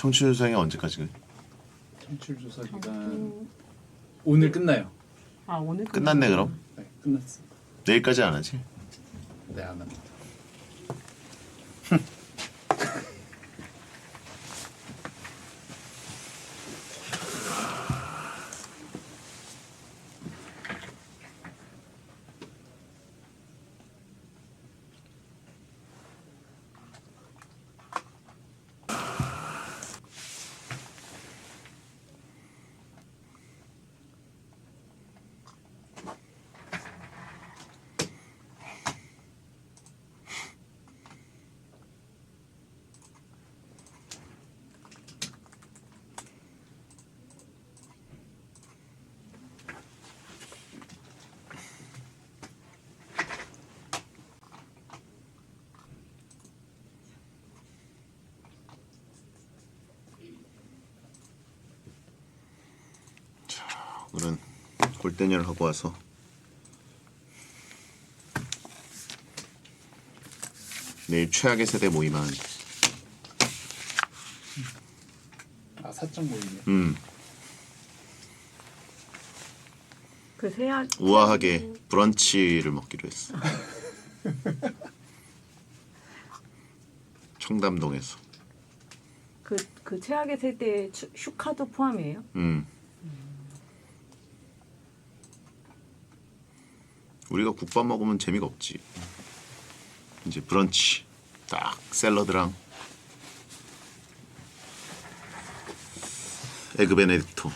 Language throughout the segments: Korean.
청취율 조사가 언제까지? 청취율 조사 기간 음, 오늘 끝나요. 아 오늘 끝났네 그럼? 네, 끝났어. 내일까지 안 하지? 네, 안 합니다. 오늘은 골대녀를 하고 와서 내일 최악의 세대 모임한 아 사적 모임이요. 음 그 세약 우아하게 브런치를 먹기로 했어. 청담동에서. 그 그 최악의 세대 추- 슈카도 포함이에요? 음. 우리가 국밥 먹으면 재미가 없지. 이제 브런치 딱 샐러드랑 에그 베네딕토.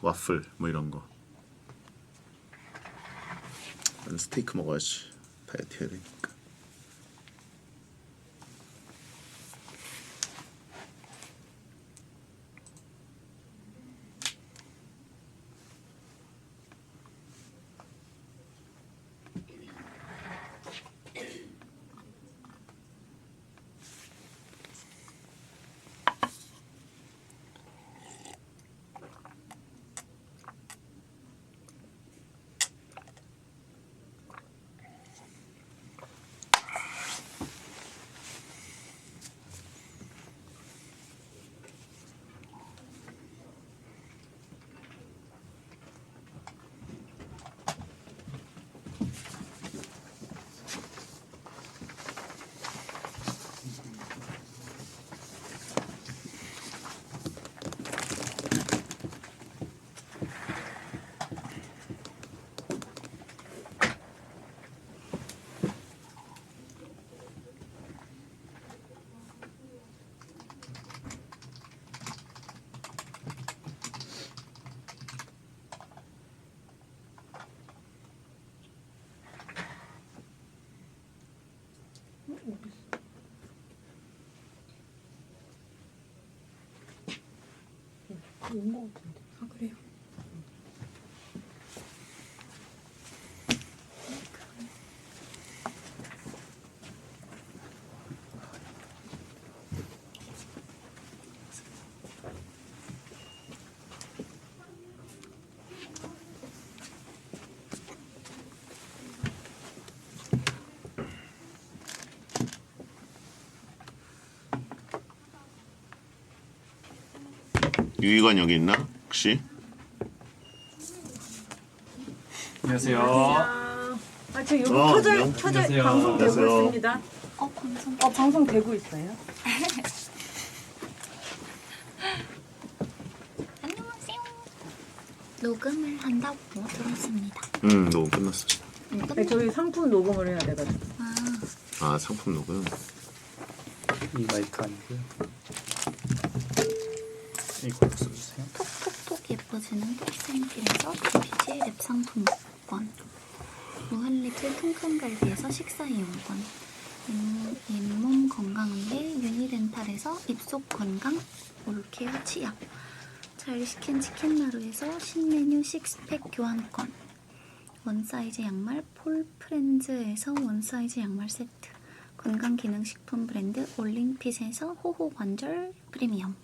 와플 뭐 이런 거. 스테이크 먹어야지. 다이어트 해야 되니까. 온거 같은데. 아 그래요? 유희관 여기 있나? 혹시? 안녕하세요. 아, 저 여기 어, 켜져 안녕. 켜져 안녕하세요. 방송 되고 안녕하세요. 있습니다. 어 방송 어 방송 되고 있어요? 안녕하세요. 녹음을 한다고 들었습니다. 응, 녹음 끝났어. 음, 네, 저희 상품 녹음을 해야 돼가지고. 아, 아, 상품 녹음. 이 마이크 아니고요. 이걸로 써주세요. 톡톡톡 예뻐지는 톡센필에서 BPG 랩 상품권 무한리필 킁킁갈비에서 식사 이용권 잇몸, 게 유니덴탈에서 입속 건강 올케어 치약 잘 식힌 치킨 마루에서 신메뉴 식스팩 교환권 원사이즈 양말 폴프렌즈에서 원사이즈 양말 세트 건강기능식품 브랜드 올림핏에서 호호 관절 프리미엄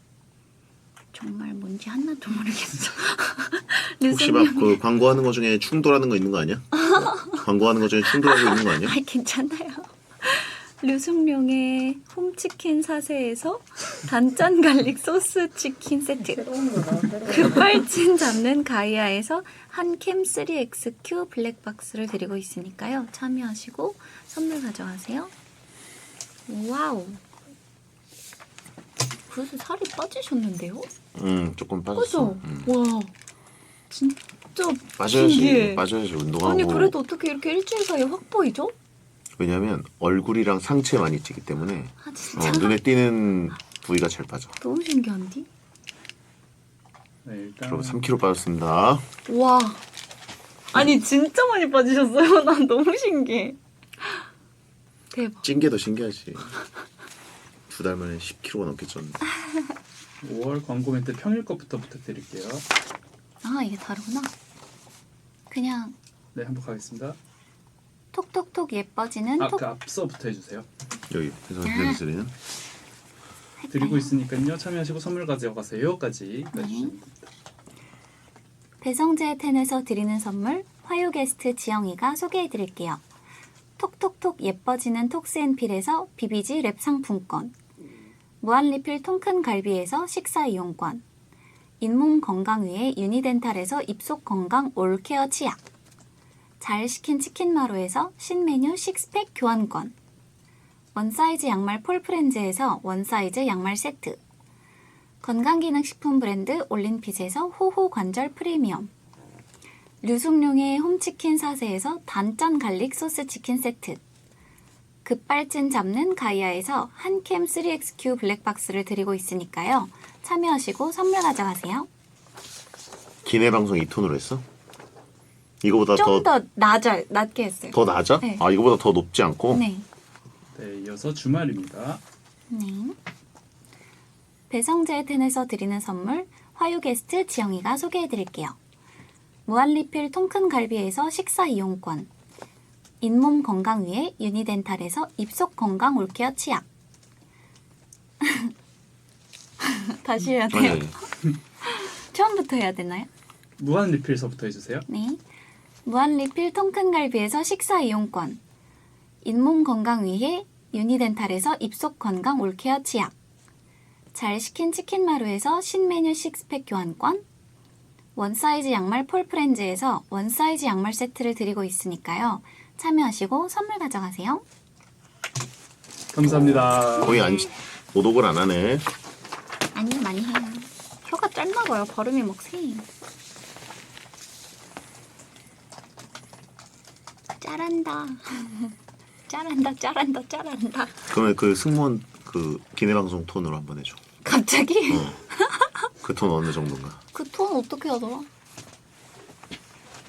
정말 뭔지 하나도 모르겠어. 혹시 막그 광고하는 거 중에 충돌하는 거 있는 거 아니야? 어? 광고하는 거 중에 충돌하고 있는 거 아니야? 아 괜찮아요. 류승룡의 홈치킨 사세에서 단짠 갈릭 소스 치킨 세트. 급발진 잡는 가이아에서 한캠 3XQ 블랙박스를 드리고 있으니까요. 참여하시고 선물 가져가세요. 와우. 그래서 살이 빠지셨는데요? 음 조금 빠졌어. 그죠? 음. 와. 진짜 빠져야지. 신기해. 빠져야지 운동하고. 아니 그래도 어떻게 이렇게 일주일 사이에 확 보이죠? 왜냐면 얼굴이랑 상체 많이 찌기 때문에 아 진짜 어, 눈에 띄는 부위가 잘 빠져. 너무 신기한데? 네, 일단 여러분 3kg 빠졌습니다. 와. 아니 진짜 많이 빠지셨어요. 난 너무 신기해. 대박. 찐 게 더 신기하지. 두 달 만에 10kg가 넘게 쪘네. 5월 광고 멘트 평일 것부터 부탁드릴게요. 아 이게 다르구나. 그냥 네, 한번 가겠습니다. 톡톡톡 예뻐지는 아, 톡그 앞서부터 해주세요. 여기 해서 드리는 드리고 있으니까요. 참여하시고 선물 가져가세요까지 네. 배성재 텐에서 드리는 선물 화요 게스트 지영이가 소개해드릴게요. 톡톡톡 예뻐지는 톡스앤필에서 비비지 랩 상품권 무한리필 통큰 갈비에서 식사 이용권 잇몸 건강 위해 유니덴탈에서 입속 건강 올케어 치약 잘 식힌 치킨 마루에서 신메뉴 식스팩 교환권 원사이즈 양말 폴프렌즈에서 원사이즈 양말 세트 건강기능식품 브랜드 올린핏에서 호호 관절 프리미엄 류승룡의 홈치킨 사세에서 단짠 갈릭 소스 치킨 세트 급발진 잡는 가이아에서 한캠 3XQ 블랙박스를 드리고 있으니까요. 참여하시고 선물 가져가세요. 기내 방송 2톤으로 했어? 이거보다 좀 더, 더 낮아, 낮게 했어요. 더 낮아? 네. 아 이거보다 더 높지 않고? 네. 네, 이어서 주말입니다. 네. 배성재 텐에서 드리는 선물 화요 게스트 지영이가 소개해 드릴게요. 무한리필 통큰 갈비에서 식사 이용권 잇몸 건강 위해 유니덴탈에서 입속 건강 올케어 치약 다시 해야 아니 돼요? 아니 처음부터 해야 되나요? 무한 리필서부터 해주세요. 네. 무한 리필 통큰 갈비에서 식사 이용권 잇몸 건강 위해 유니덴탈에서 입속 건강 올케어 치약 잘 식힌 치킨 마루에서 신메뉴 식스팩 교환권 원사이즈 양말 폴프렌즈에서 원사이즈 양말 세트를 드리고 있으니까요. 참여하시고 선물 가져가세요. 감사합니다. 거의 안 오독을 안 하네. 아니 많이 해요. 혀가 짧나 봐요. 발음이 막 세. 짜란다. 짜란다 짜란다 짜란다. 그러면 그 승무원 그 기내 방송 톤으로 한번 해줘. 갑자기? 그 톤 어느 정도인가? 그 톤 어떻게 하더라?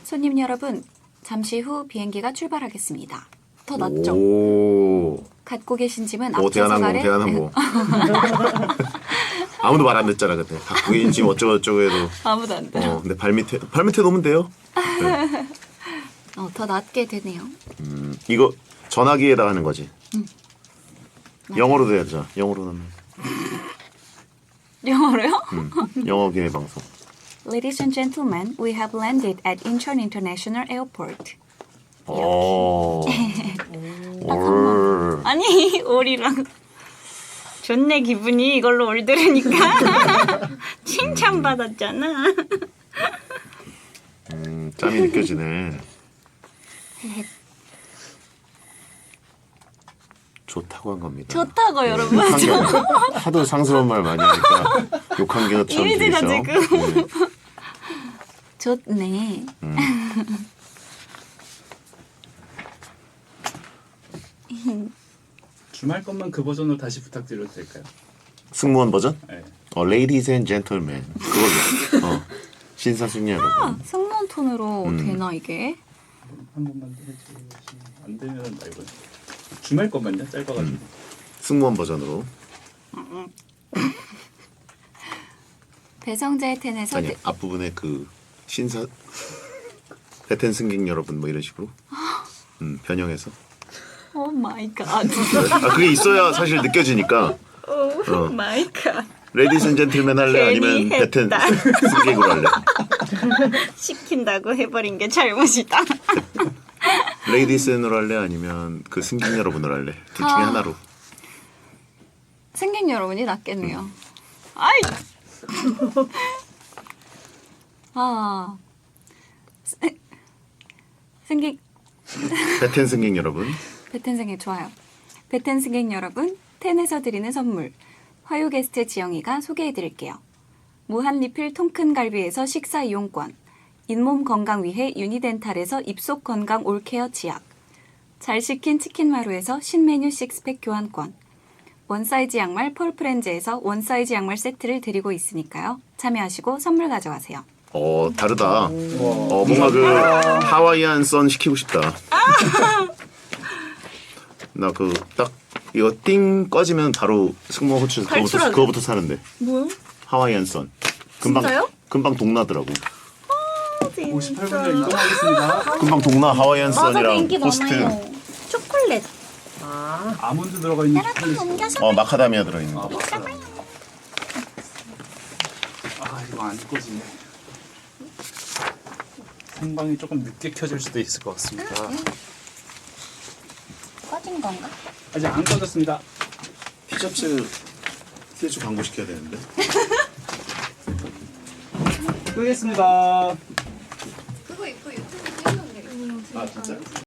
손님 여러분, 잠시 후 비행기가 출발하겠습니다. 더 낫죠? 오. 갖고 계신 짐은 오 앞좌석 대한항공 아래 대한항공. 아무도 말 안 듣잖아 그때. 갖고 계신 짐 어쩌고 저쩌고 해도. 아무도 안 돼요. 어, 근데 발 밑에 발 밑에 놓으면 돼요. 네. 어, 더 낫게 되네요. 음, 이거 전화기에다 하는 거지. 영어로도 해야죠. 영어로 하면. 영어로요? 음, 영어 기내 방송. Ladies and gentlemen, we have landed at Incheon International Airport. 오. 올. 아니, 올이랑 좋네 기분이 이걸로 올 들으니까 칭찬 받았잖아. 음, 짬이 느껴지네. 좋다고 한 겁니다. 좋다고 여러분. 욕한 게 아니라 하도 상스러운 말 많이 하니까 욕한 게 것처럼 이미지가 들리죠. 지금. 네. 좋네. 음. 주말 것만 그 버전으로 다시 부탁드려도 될까요? 승무원 버전? 네. 어, Ladies and Gentlemen 그걸로. 어, 신사숙녀 여러분. 승무원 톤으로 음. 되나 이게? 한 번만 해주시면 안 되면 말고 주말 것만요. 짧아가지고. 승무원 버전으로. 배성재 텐에서 아니 앞부분에 그 신사 베텐 승객 여러분 뭐 이런 식으로. 음, 변형해서. 오 마이 갓. 아 그게 있어야 사실 느껴지니까. 오 마이 갓. 레디스 앤 젠틀맨 할래 아니면 괜히 베텐 했다. 승객으로 할래? 시킨다고 해버린 게 잘못이다. 레이디스 앤으로 할래 아니면 그 승객 여러분으로 할래? 둘 중에 아. 하나로. 승객 여러분이 낫겠네요. 아이. 아. 스- 승객 베텐 승객 여러분. 베텐 승객 좋아요. 베텐 승객 여러분, 텐에서 드리는 선물. 화요 게스트 지영이가 소개해 드릴게요. 무한 리필 통큰 갈비에서 식사 이용권. 잇몸 건강 위해 유니덴탈에서 입속 건강 올케어 치약. 잘 식힌 치킨 마루에서 신메뉴 식스팩 교환권. 원사이즈 양말 폴프렌즈에서 원사이즈 양말 세트를 드리고 있으니까요. 참여하시고 선물 가져가세요. 어 다르다. 와. 어 뭔가 그 하와이안 선 시키고 싶다. 나 그 딱 이거 띵 꺼지면 바로 승모 호출 그거부터 탈출하네. 그거부터 사는데 뭐요? 하와이안 선. 금방 진짜요? 금방 동나더라고. 58분을 이동하겠습니다. 금방 동나 하와이안 선이랑 인기 호스트. 많아요. 초콜릿. 아, 아몬드 들어가 있는 여러분 초콜릿. 옮겨서 어 마카다미아 들어 있는 아, 거. 아 이거 안 꺼지네. 생방이 조금 늦게 켜질 수도 있을 것 같습니다. 꺼진 건가? 아직 안 꺼졌습니다. 티셔츠 티셔츠 광고 시켜야 되는데. 끄겠습니다. 아 진짜?